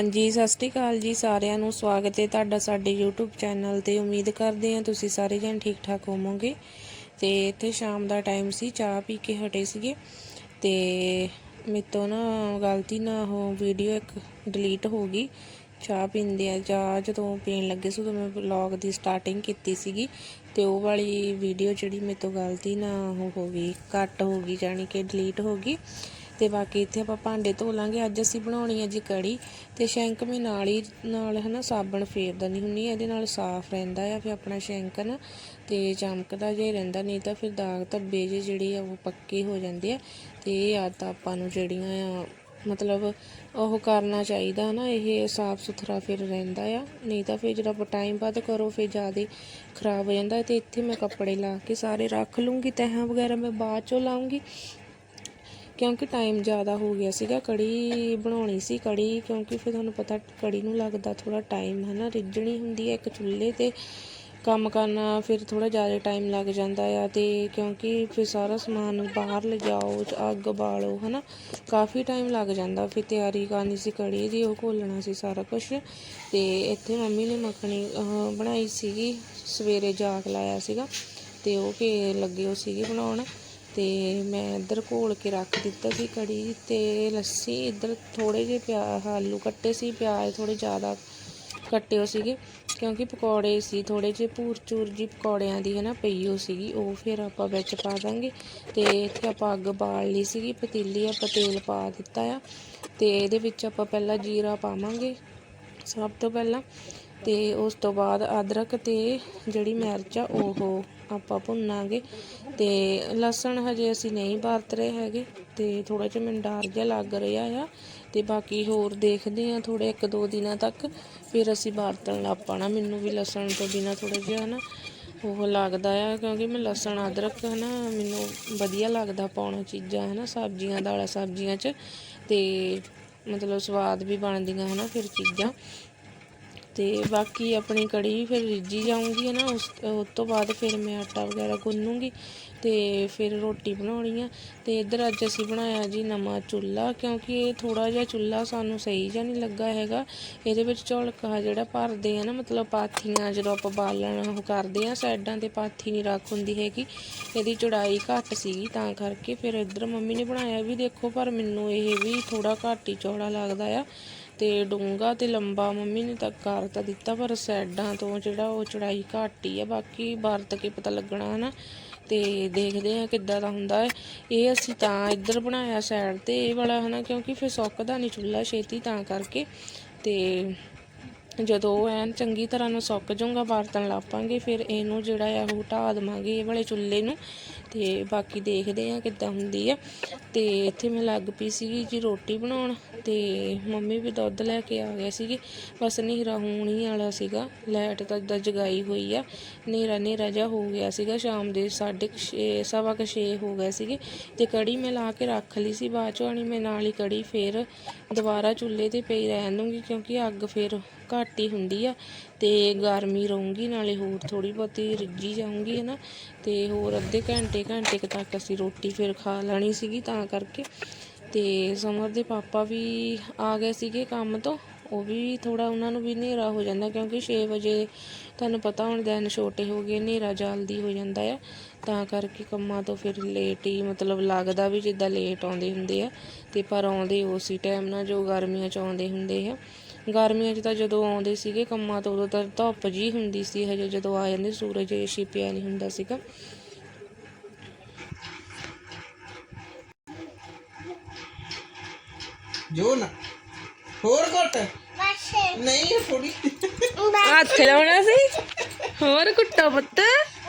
ਹਾਂਜੀ, ਸਤਿ ਸ਼੍ਰੀ ਅਕਾਲ ਜੀ ਸਾਰਿਆਂ ਨੂੰ। ਸਵਾਗਤ ਹੈ ਤੁਹਾਡਾ ਸਾਡੇ YouTube ਚੈਨਲ ਤੇ। ਉਮੀਦ ਕਰਦੇ ਹਾਂ ਤੁਸੀਂ ਸਾਰੇ ਜਣ ਠੀਕ ਠਾਕ ਹੋਵੋਗੇ। ਤੇ ਇੱਥੇ ਸ਼ਾਮ ਦਾ ਟਾਈਮ ਸੀ, ਚਾਹ ਪੀ ਕੇ ਹਟੇ ਸੀਗੇ। ਤੇ ਮੇਰੇ ਤੋਂ ਨਾ ਗਲਤੀ ਨਾਲ ਉਹ ਵੀਡੀਓ ਇੱਕ ਡਿਲੀਟ ਹੋ ਗਈ। ਚਾਹ ਪੀਂਦੇ ਆ, ਚਾਹ ਜਦੋਂ ਪੀਣ ਲੱਗੇ ਸੀ ਉਦੋਂ ਮੈਂ ਵਲੌਗ ਦੀ ਸਟਾਰਟਿੰਗ ਕੀਤੀ ਸੀਗੀ। ਤੇ ਉਹ ਵਾਲੀ ਵੀਡੀਓ ਜਿਹੜੀ ਮੇਰੇ ਤੋਂ ਗਲਤੀ ਨਾਲ ਉਹ ਹੋ ਗਈ ਕੱਟ ਹੋ ਗਈ, ਜਾਣੀ ਕਿ ਡਿਲੀਟ ਹੋ ਗਈ। ਤੇ ਬਾਕੀ ਇੱਥੇ ਆਪਾਂ ਭਾਂਡੇ ਧੋ ਲਾਂਗੇ। ਅੱਜ ਅਸੀਂ ਬਣਾਉਣੀ ਹੈ ਜੀ ਕੜੀ ਤੇ ਸ਼ੈਂਕ ਮੈਂ ਨਾਲ ਹੀ, ਨਾਲ ਹਨਾ ਸਾਬਣ ਫੇਰਦਾ ਨਹੀਂ ਹੁੰਨੀ ਇਹਦੇ ਨਾਲ ਸਾਫ਼ ਰਹਿੰਦਾ ਆ, ਫਿਰ ਆਪਣਾ ਸ਼ੈਂਕ ਨਾ ਤੇ ਚਮਕਦਾ ਜੇ ਰਹਿੰਦਾ, ਨਹੀਂ ਤਾਂ ਫਿਰ ਦਾਗ ਧੱਬੇ ਜੇ ਜਿਹੜੇ ਆ ਉਹ ਪੱਕੇ ਹੋ ਜਾਂਦੇ ਆ ਤੇ ਇਹ ਆਦਤਾਂ ਆਪਾਂ ਨੂੰ ਜਿਹੜੀਆਂ ਆ, ਮਤਲਬ ਉਹ ਕਰਨਾ ਚਾਹੀਦਾ ਨਾ, ਇਹ ਸਾਫ਼ ਸੁਥਰਾ ਫਿਰ ਰਹਿੰਦਾ ਆ। ਨਹੀਂ ਤਾਂ ਫਿਰ ਜਦੋਂ ਆਪਾਂ ਟਾਈਮ ਬਾਅਦ ਕਰੋ, ਫਿਰ ਜ਼ਿਆਦਾ ਖਰਾਬ ਹੋ ਜਾਂਦਾ ਤੇ ਇੱਥੇ ਮੈਂ ਕੱਪੜੇ ਲਾ ਕੇ ਸਾਰੇ ਰੱਖ ਲੂੰਗੀ ਤਹਾਂ ਵਗੈਰਾ ਮੈਂ ਬਾਅਦ ਚੋਂ ਲਾਉਂਗੀ। ਕਿਉਂਕਿ ਟਾਈਮ ਜ਼ਿਆਦਾ ਹੋ ਗਿਆ ਸੀਗਾ ਕੜੀ ਬਣਾਉਣੀ ਸੀ ਕੜੀ ਕਿਉਂਕਿ ਫਿਰ ਤੁਹਾਨੂੰ ਪਤਾ ਕੜੀ ਨੂੰ ਲੱਗਦਾ ਥੋੜਾ ਟਾਈਮ ਹੈ ਨਾ ਰਿੱਝਣੀ ਹੁੰਦੀ ਹੈ ਇੱਕ ਚੁੱਲ੍ਹੇ ਤੇ ਕੰਮ ਕਰਨਾ ਫਿਰ ਥੋੜਾ ਜ਼ਿਆਦਾ ਟਾਈਮ ਲੱਗ ਜਾਂਦਾ ਆ ਤੇ ਕਿਉਂਕਿ ਫਿਰ ਸਾਰਾ ਸਮਾਨ ਬਾਹਰ ਲਿਜਾਓ ਅੱਗ ਬਾਲੋ ਹਨਾ ਕਾਫੀ ਟਾਈਮ ਲੱਗ ਜਾਂਦਾ ਫਿਰ ਤਿਆਰੀ ਕਰਨੀ ਸੀ ਕੜੀ ਦੀ ਉਹ ਘੋਲਣਾ ਸੀ ਸਾਰਾ ਕੁਝ ਤੇ ਇੱਥੇ ਮੰਮੀ ਨੇ ਮੱਖਣੀ ਅਹ, ਬਣਾਈ ਸੀਗੀ ਸਵੇਰੇ ਜਾਗ ਲਾਇਆ ਸੀਗਾ ਤੇ ਉਹ ਕੇ ਲੱਗੇ ਉਹ ਸੀਗੇ ਬਣਾਉਣ। ਅਤੇ ਮੈਂ ਇੱਧਰ ਘੋਲ ਕੇ ਰੱਖ ਦਿੱਤਾ ਸੀ ਕੜੀ ਅਤੇ ਲੱਸੀ। ਇੱਧਰ ਥੋੜ੍ਹੇ ਜਿਹੇ ਪਿਆ, ਆਲੂ ਕੱਟੇ ਸੀ, ਪਿਆਜ਼ ਥੋੜ੍ਹੇ ਜ਼ਿਆਦਾ ਕੱਟੇ ਹੋ ਸੀਗੇ ਕਿਉਂਕਿ ਪਕੌੜੇ ਸੀ, ਥੋੜ੍ਹੇ ਜਿਹੇ ਭੂਰ ਚੂਰ ਜੀ ਪਕੌੜਿਆਂ ਦੀ ਹੈ ਨਾ ਪਈ ਹੋ ਸੀਗੀ, ਉਹ ਫਿਰ ਆਪਾਂ ਵਿੱਚ ਪਾ ਦਾਂਗੇ। ਅਤੇ ਇੱਥੇ ਆਪਾਂ ਅੱਗ ਬਾਲ ਲਈ ਸੀਗੀ, ਪਤੀਲੀ ਆਪਾਂ ਤੇਲ ਪਾ ਦਿੱਤਾ ਆ। ਅਤੇ ਇਹਦੇ ਵਿੱਚ ਆਪਾਂ ਪਹਿਲਾਂ ਜੀਰਾ ਪਾਵਾਂਗੇ ਸਭ ਤੋਂ ਪਹਿਲਾਂ। ਤੇ ਉਸ ਤੋਂ ਬਾਅਦ ਅਦਰਕ ਤੇ ਜਿਹੜੀ ਮਿਰਚ ਆ, ਉਹ ਆਪਾਂ ਭੁੰਨਾਂਗੇ। ਤੇ ਲਸਣ ਹਜੇ ਅਸੀਂ ਨਹੀਂ ਵਰਤ ਰਹੇ ਹੈਗੇ, ਤੇ ਥੋੜਾ ਜਿਹਾ ਮੈਨੂੰ ਡਰ ਜਿਹਾ ਲੱਗ ਰਿਹਾ ਆ। ਤੇ ਬਾਕੀ ਹੋਰ ਦੇਖਦੇ ਆ ਥੋੜੇ ਇੱਕ ਦੋ ਦਿਨਾਂ ਤੱਕ, ਫਿਰ ਅਸੀਂ ਵਰਤਣ ਲੱਗ ਪਾਣਾ। ਮੈਨੂੰ ਵੀ ਲਸਣ ਤੋਂ ਬਿਨਾ ਥੋੜਾ ਜਿਹਾ ਨਾ ਉਹ ਲੱਗਦਾ ਆ, ਕਿਉਂਕਿ ਮੈਂ ਲਸਣ, ਅਦਰਕ ਹਨਾ ਮੈਨੂੰ ਵਧੀਆ ਲੱਗਦਾ ਪਾਉਣਾ ਚੀਜ਼ਾਂ ਹਨਾ, ਸਬਜ਼ੀਆਂ, ਦਾਲਾਂ ਸਬਜ਼ੀਆਂ 'ਚ। ਤੇ ਮਤਲਬ ਸਵਾਦ ਵੀ ਬਣਦੀਆਂ ਹਨਾ ਫਿਰ ਚੀਜ਼ਾਂ। ਤੇ ਬਾਕੀ ਆਪਣੀ ਕੜੀ ਫਿਰ ਰਿੱਝੀ ਜਾਊਂਗੀ ਹੈ ਨਾ ਉਸ ਉਸ ਤੋਂ ਬਾਅਦ ਫਿਰ ਮੈਂ ਆਟਾ ਵਗੈਰਾ ਗੁੰਨੂੰਗੀ ਤੇ ਫਿਰ ਰੋਟੀ ਬਣਾਉਣੀ ਆ। ਤੇ ਇੱਧਰ ਅੱਜ ਅਸੀਂ ਬਣਾਇਆ ਜੀ ਨਵਾਂ ਚੁੱਲ੍ਹਾ ਕਿਉਂਕਿ ਇਹ ਥੋੜਾ ਜਿਹਾ ਚੁੱਲ੍ਹਾ ਸਾਨੂੰ ਸਹੀ ਜਿਹਾ ਨਹੀਂ ਲੱਗਾ ਹੈਗਾ। ਇਹਦੇ ਵਿੱਚ ਝੋਲਕਾ ਜਿਹੜਾ ਭਰਦੇ ਆ ਨਾ, ਮਤਲਬ ਪਾਥੀਆਂ ਜਦੋਂ ਆਪਾਂ ਬਾਲਣ ਉਹ ਕਰਦੇ ਆ, ਸਾਈਡਾਂ ਤੇ ਪਾਥੀ ਨਹੀਂ ਰੱਖ ਹੁੰਦੀ ਹੈਗੀ। ਇਹਦੀ ਚੌੜਾਈ ਘੱਟ ਸੀਗੀ, ਤਾਂ ਕਰਕੇ ਫਿਰ ਇੱਧਰ ਮੰਮੀ ਨੇ ਬਣਾਇਆ ਵੀ ਦੇਖੋ, ਪਰ ਮੈਨੂੰ ਇਹ ਵੀ ਥੋੜਾ ਘੱਟ ਹੀ ਚੌੜਾ ਲੱਗਦਾ ਆ। ਅਤੇ ਡੂੰਘਾ ਅਤੇ ਲੰਬਾ ਮੰਮੀ ਨੇ ਤਾਂ ਕਰ ਤਾਂ ਦਿੱਤਾ, ਪਰ ਸਾਈਡਾਂ ਤੋਂ ਜਿਹੜਾ ਉਹ ਚੜਾਈ ਘੱਟ ਹੀ ਆ। ਬਾਕੀ ਵਰਤ ਕੇ ਪਤਾ ਲੱਗਣਾ ਹੈ ਨਾ ਤੇ ਦੇਖਦੇ ਆ ਕਿੱਦਾਂ ਦਾ ਹੁੰਦਾ ਹੈ। ਇਹ ਅਸੀਂ ਤਾਂ ਇੱਧਰ ਬਣਾਇਆ ਸਾਈਡ ਤੇ, ਇਹ ਵਾਲਾ ਹਨਾ, ਕਿਉਂਕਿ ਫਿਰ ਸੁੱਕਦਾ ਨਹੀਂ ਚੁੱਲ੍ਹਾ ਛੇਤੀ ਤਾਂ ਕਰਕੇ। ਤੇ ਜਦੋਂ ਉਹ ਐਨ ਚੰਗੀ ਤਰ੍ਹਾਂ ਨੂੰ ਸੁੱਕ ਜਾਊਗਾ ਬਰਤਨ ਲਾਪਾਂਗੇ ਫਿਰ ਇਹਨੂੰ ਜਿਹੜਾ ਆ ਉਹ ਢਾ ਦੇਵਾਂਗੇ, ਇਹ ਵਾਲੇ ਚੁੱਲ੍ਹੇ ਨੂੰ। ਤੇ ਬਾਕੀ ਦੇਖਦੇ ਆ ਕਿੱਦਾਂ ਹੁੰਦੀ ਆ। ਤੇ ਇੱਥੇ ਮੈਂ ਲੱਗ ਪਈ ਸੀਗੀ ਜੀ ਰੋਟੀ ਬਣਾਉਣ ਤੇ ਮੰਮੀ ਵੀ ਦੁੱਧ ਲੈ ਕੇ ਆ ਗਏ ਸੀਗੇ। ਬਸ ਹਨੇਰਾ ਹੋਣ ਹੀ ਵਾਲਾ ਸੀਗਾ, ਲਾਈਟ ਤਾਂ ਇੱਦਾਂ ਜਗਾਈ ਹੋਈ ਆ। ਹਨੇਰਾ ਹਨੇਰਾ ਜਿਹਾ ਹੋ ਗਿਆ ਸੀਗਾ, ਸ਼ਾਮ ਦੇ 6:30 ਸਵਾ ਕੁ ਛੇ ਹੋ ਗਏ ਸੀਗੇ। ਤੇ ਕੜੀ ਮੈਂ ਲਾ ਕੇ ਰੱਖ ਲਈ ਸੀ ਬਾਅਦ ਚੋਂ, ਆਣੀ ਮੈਂ ਨਾਲ ਹੀ ਕੜੀ ਫੇਰ ਦੁਬਾਰਾ ਚੁੱਲ੍ਹੇ ਤੇ ਪਈ ਰਹਿਣ ਦੂੰਗੀ ਕਿਉਂਕਿ ਅੱਗ ਫੇਰ ਘੱਟ ਹੀ ਹੁੰਦੀ ਆ। ਤੇ ਗਰਮੀ ਰਹੂੰਗੀ, ਨਾਲੇ ਹੋਰ ਥੋੜੀ ਬਹੁਤੀ ਰਿੱਝੀ ਜਾਊਂਗੀ ਹੈ ਨਾ ਤੇ ਹੋਰ ਅੱਧੇ ਘੰਟੇ ਘੰਟੇ ਕੁ ਤੱਕ ਅਸੀਂ ਰੋਟੀ ਫਿਰ ਖਾ ਲੈਣੀ ਸੀਗੀ ਤਾਂ ਕਰਕੇ। ਤੇ ਸਮਰ ਦੇ ਪਾਪਾ ਵੀ ਆ ਗਏ ਸੀਗੇ ਕੰਮ ਤੋਂ। ਉਹ ਵੀ ਥੋੜਾ ਉਹਨਾਂ ਨੂੰ ਵੀ ਹਨੇਰਾ ਹੋ ਜਾਂਦਾ ਕਿਉਂਕਿ 6 ਵਜੇ ਤੁਹਾਨੂੰ ਪਤਾ ਹੁਣ ਦਿਨ ਛੋਟੇ ਹੋ ਗਏ, ਹਨੇਰਾ ਜਲਦੀ ਹੋ ਜਾਂਦਾ ਆ। ਤਾਂ ਕਰਕੇ ਕੰਮਾਂ ਤੋਂ ਫਿਰ ਲੇਟ ਹੀ ਮਤਲਬ ਲੱਗਦਾ ਵੀ ਜਿੱਦਾਂ ਲੇਟ ਆਉਂਦੇ ਹੁੰਦੇ ਆ। ਤੇ ਪਰ ਆਉਂਦੇ ਉਸੇ ਟਾਈਮ ਨਾਲ ਜੋ ਗਰਮੀਆਂ ਚ ਆਉਂਦੇ ਹੁੰਦੇ ਆ। ਗਰਮੀਆਂ 'ਚ ਤਾਂ ਜਦੋਂ ਆਉਂਦੇ ਸੀਗੇ ਕੰਮਾਂ ਤੋਂ ਉਦੋਂ ਤਾਂ ਧੁੱਪ ਜੀ ਹੁੰਦੀ ਸੀ, ਹਜੇ ਜਦੋਂ ਆ ਜਾਂਦੇ ਸੂਰਜ ਛਿਪਿਆ ਨਹੀਂ ਹੁੰਦਾ ਸੀਗਾ। ਜੋ ਨਾ। ਹੋਰ ਘਟ। ਨਹੀਂ ਥੋੜੀ ਹੱਥ ਲਾਉਣਾ ਸੀ। ਹੋਰ ਕੁੱਟੋ ਪੁੱਤ।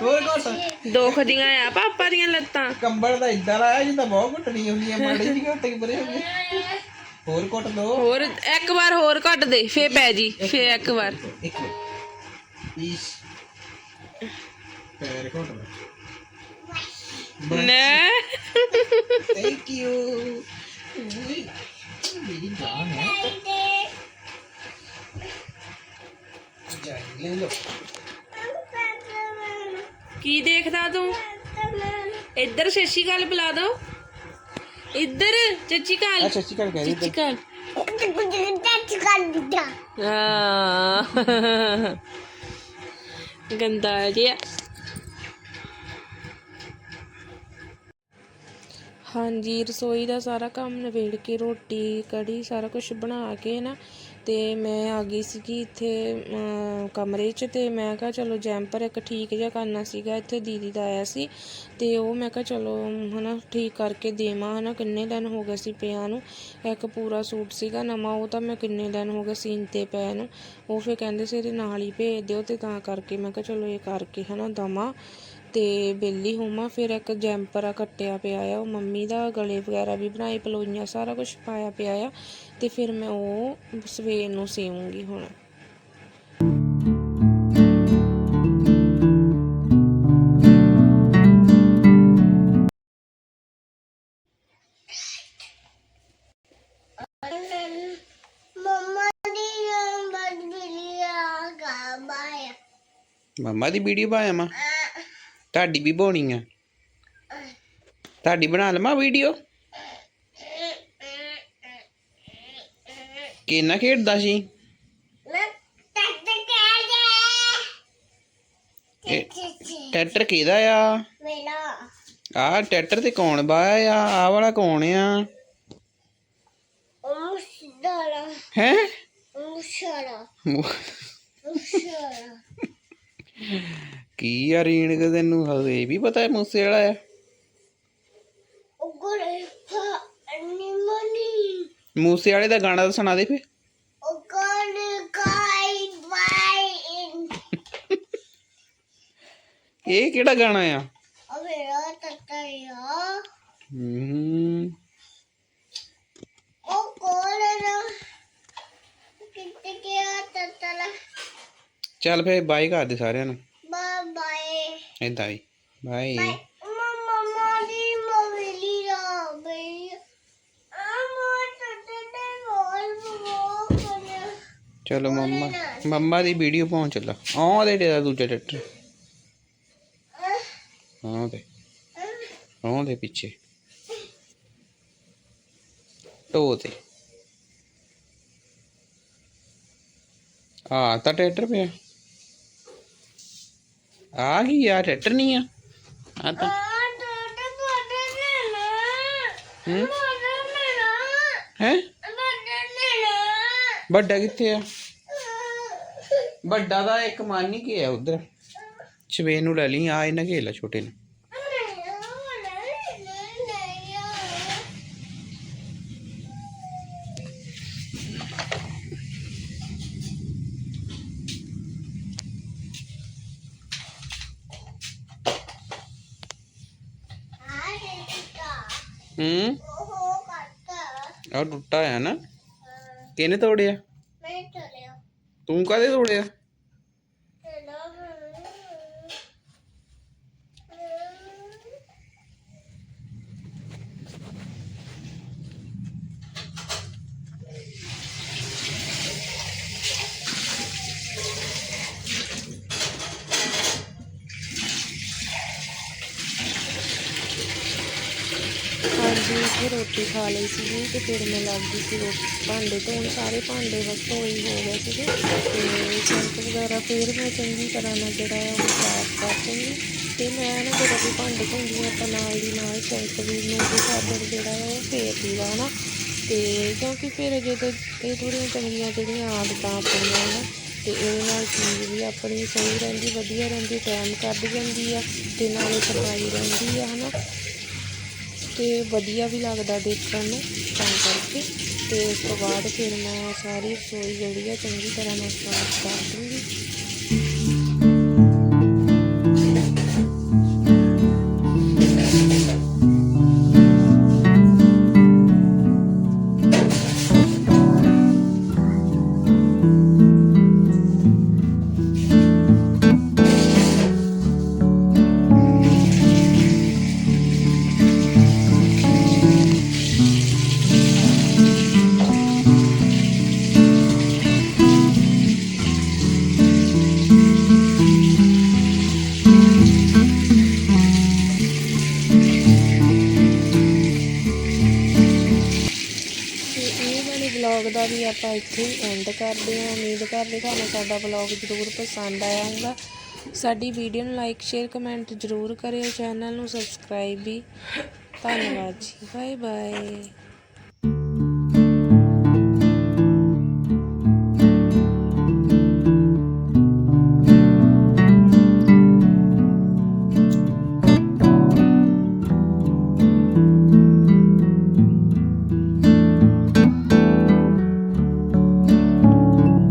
ਹੋਰ ਘਟ। ਦੁਖਦੀਆਂ ਆ ਪਾਪਾ ਦੀਆਂ ਲੱਤਾਂ। ਕੰਬਲ ਦਾ ਇਦਾਂ ਲਾਇਆ ਜਿੱਦਾਂ ਬਹੁਤ ਘਟਣੀ ਹੁੰਦੀ ਹੈ ਮਾੜੀ ਜਿਹੀ ਘਟ ਕੇ ਪਰੇ ਹੋ ਗਈ। ਹੋਰ ਘਟ ਦੋ। ਹੋਰ ਇੱਕ ਵਾਰ ਹੋਰ ਕੱਟ ਦੇ ਫੇ ਪੈ ਜੀ ਫੇ ਇੱਕ ਵਾਰ। ਇੱਕ ਮਿੰਟ। ਇਸ ਪੈਰ ਘਟ ਨੇ। ਥੈਂਕ ਯੂ ਮੇਰੀ ਜਾਨ ਹੈ ਜਾਈ ਲੈ ਲੋ ਕੀ ਦੇਖਦਾ ਤੂੰ ਇੱਧਰ ਸੱਚੀ ਗੱਲ ਬੁਲਾ ਦੋ ਇੱਧਰ ਚੱਚੀ ਕਾਲ ਅੱਛਾ ਚਿਕਨ ਕਹਿ ਚੱਚੀ ਕਾਲ Thank ਆ ਗੰਦਾ ਜਿਹਾ ਹਾਂਜੀ, ਰਸੋਈ ਦਾ ਸਾਰਾ ਕੰਮ ਨਿਬੇੜ ਕੇ, ਰੋਟੀ, ਕੜੀ, ਸਾਰਾ ਕੁਛ ਬਣਾ ਕੇ ਨਾ ਅਤੇ ਮੈਂ ਆ ਗਈ ਸੀਗੀ ਇੱਥੇ ਕਮਰੇ 'ਚ ਅਤੇ ਮੈਂ ਕਿਹਾ ਚਲੋ ਜੈਂਪਰ ਇੱਕ ਠੀਕ ਜਿਹਾ ਕਰਨਾ ਸੀਗਾ, ਇੱਥੇ ਦੀਦੀ ਦਾ ਆਇਆ ਸੀ ਅਤੇ ਉਹ ਮੈਂ ਕਿਹਾ ਚਲੋ ਹੈ ਨਾ ਠੀਕ ਕਰਕੇ ਦੇਵਾਂ ਹੈ ਨਾ ਕਿੰਨੇ ਦਿਨ ਹੋ ਗਏ ਸੀ ਪਿਆ ਨੂੰ, ਇੱਕ ਪੂਰਾ ਸੂਟ ਸੀਗਾ ਨਵਾਂ, ਉਹ ਤਾਂ ਮੈਂ ਕਿੰਨੇ ਦਿਨ ਹੋ ਗਏ ਸੀਨ ਤੇ ਪਿਆ ਨੂੰ, ਉਹ ਫਿਰ ਕਹਿੰਦੇ ਸੀ ਇਹਦੇ ਨਾਲ ਹੀ ਭੇਜ ਦਿਓ ਅਤੇ ਤਾਂ ਕਰਕੇ ਮੈਂ ਕਿਹਾ ਚਲੋ ਇਹ ਕਰਕੇ ਹੈ ਨਾ ਦਵਾਂ ਤੇ ਬੇਲੀ ਹੋਵਾਂ ਫਿਰ ਇੱਕ ਜੈਂਪਰ ਆ ਕੱਟਿਆ ਪਿਆ ਆ ਉਹ ਮੰਮੀ ਦਾ ਗਲੇ ਵਗੈਰਾ ਵੀ ਬਣਾਏ ਪਲੋਈਆਂ ਸਾਰਾ ਕੁਝ ਪਾਇਆ ਪਿਆ ਆ ਤੇ ਫਿਰ ਮੈਂ ਉਹ ਸਵੇਰ ਨੂੰ ਸੀਵਾਂਗੀ ਹੁਣ। ਮੰਮਾ ਦੀ ਵੀਡੀਓ ਪਾਇਆ ਮਾ? ਤੁਹਾਡੀ ਵੀ ਪਾਉਣੀ ਆ। ਤੁਹਾਡੀ ਬਣਾ ਲਵਾਂ ਵੀਡੀਓ ਕਿੰਨਾ ਖੇਡਦਾ ਸੀ? ਟਰੈਕਟਰ ਕਿਹਦਾ ਆ? ਮੇਰਾ ਆਹ ਟਰੈਕਟਰ ਤੇ ਕੌਣ ਬਾਇਆ ਆ? ਆਹ ਵਾਲਾ ਕੌਣ ਆ? ਹੈ? ਮੁਸੜਾ ਮੁਸੜਾ ਕੀ ਆ ਰੀਣ ਕਿ ਤੈਨੂੰ? ਹਲੇ ਵੀ ਪਤਾ ਹੈ ਮੂਸੇ ਵਾਲਾ ਆ ਮੂਸੇ ਵਾਲੇ ਦਾ ਗਾਣਾ ਤਾਂ ਸੁਣਾ ਦੇ ਫੇ ਇਹ ਕਿਹੜਾ ਗਾਣਾ ਆ? ਉਹ ਮੇਰਾ ਤਤਿਆ ਹੂੰ। ਉਹ ਕੋਲ ਨਾ ਕਿਤੇ ਗਿਆ ਤਤਲਾ ਚੱਲ ਫੇ ਬਾਈ ਕਰ ਦੇ ਸਾਰਿਆਂ ਨੂੰ। ਚਲੋ ਮੰਮਾ ਮੰਮਾ ਦੀ ਵੀਡੀਓ ਪਹੁੰਚ ਚੱਲਾ। ਆਹ ਦੇ ਤੇਰਾ ਦੂਜਾ ਟਰੈਕਟਰ ਆਹ ਦੇ। ਆਹ ਦੇ ਪਿੱਛੇ। ਢੋ ਤੇ ਆ ਤਾਂ ਟਰੈਕਟਰ ਪਿਆ। ਆ ਕੀ ਯਾਰ ਨਹੀਂ ਆ? ਆ ਤਾਂ ਹੂੰ? ਵੱਡਾ ਕਿੱਥੇ ਆ? ਵੱਡਾ ਦਾ ਇੱਕ ਮਾਨੀ ਕੀ ਆ ਉਧਰ। ਛਵੇ ਨੂੰ ਲੈ ਲਈ ਆ ਇਹਨਾਂ ਘੇਲਾ ਛੋਟੇ ਨੂੰ। ਆ ਟੁੱਟਾ ਆ ਨਾ। ਕਿਹਨੇ ਤੋੜਿਆ। ਤੂੰ ਕਾਹਦੇ ਤੋੜਿਆ? ਹਾਂਜੀ ਫਿਰ ਰੋਟੀ ਖਾ ਲਈ ਸੀਗੀ ਤੇ ਫਿਰ ਮੈਂ ਲੱਗ ਗਈ ਸੀ ਰੋਟੀ, ਭਾਂਡੇ ਧੋਣ ਸਾਰੇ ਭਾਂਡੇ ਬਸ ਧੋਈ ਹੋ ਗਏ ਸੀਗੇ। ਤੇ ਸਿੰਕ ਵਗੈਰਾ ਫਿਰ ਮੈਂ ਚੰਗੀ ਤਰ੍ਹਾਂ ਨਾਲ ਜਿਹੜਾ ਹੈ ਉਹ ਸਾਫ਼ ਕਰ ਦੂੰਗੀ ਤੇ ਮੈਂ ਨਾ ਜਦੋਂ ਵੀ ਭਾਂਡੇ ਧੋਂਦੀ ਹਾਂ ਤਾਂ ਨਾਲ ਦੀ ਨਾਲ ਸਿੰਕ ਵੀ ਨੂੰ ਵੀ ਸਾਬਣ ਜਿਹੜਾ ਹੈ ਉਹ ਫੇਰ ਦੀਦਾ ਨਾ। ਤੇ ਕਿਉਂਕਿ ਫਿਰ ਜਦੋਂ ਇਹ ਥੋੜ੍ਹੀਆਂ ਚੰਗੀਆਂ ਜਿਹੜੀਆਂ ਆਦਤਾਂ ਆਪਣੀਆਂ ਨਾ, ਤੇ ਇਹਦੇ ਨਾਲ ਚੀਜ਼ ਵੀ ਆਪਣੀ ਸਹੀ ਰਹਿੰਦੀ, ਵਧੀਆ ਰਹਿੰਦੀ, ਟਾਈਮ ਕੱਢ ਜਾਂਦੀ ਆ ਤੇ ਨਾਲੇ ਸਫ਼ਾਈ ਰਹਿੰਦੀ ਆ, ਹਨਾ। ਤੇ ਵਧੀਆ ਵੀ ਲੱਗਦਾ ਦੇਖਣ ਨੂੰ, ਤਾਂ ਕਰਕੇ। ਅਤੇ ਉਸ ਤੋਂ ਬਾਅਦ ਫਿਰ ਮੈਂ ਸਾਰੀ ਰਸੋਈ ਜਿਹੜੀ ਆ ਚੰਗੀ ਤਰ੍ਹਾਂ ਨਾਲ ਸਾਫ਼ ਕਰ ਦੂੰਗੀ। ਦਾ ਵੀ ਆਪਾਂ ਇੱਥੇ ਹੀ ਐਂਡ ਕਰਦੇ ਹਾਂ। ਉਮੀਦ ਕਰਦੇ ਤੁਹਾਨੂੰ ਸਾਡਾ ਬਲੌਗ ਜ਼ਰੂਰ ਪਸੰਦ ਆਇਆ ਹੋਊਗਾ ਸਾਡੀ ਵੀਡੀਓ ਨੂੰ ਲਾਈਕ ਸ਼ੇਅਰ ਕਮੈਂਟ ਜ਼ਰੂਰ ਕਰਿਓ। ਚੈਨਲ ਨੂੰ ਸਬਸਕ੍ਰਾਈਬ ਵੀ। ਧੰਨਵਾਦ ਜੀ। Bye bye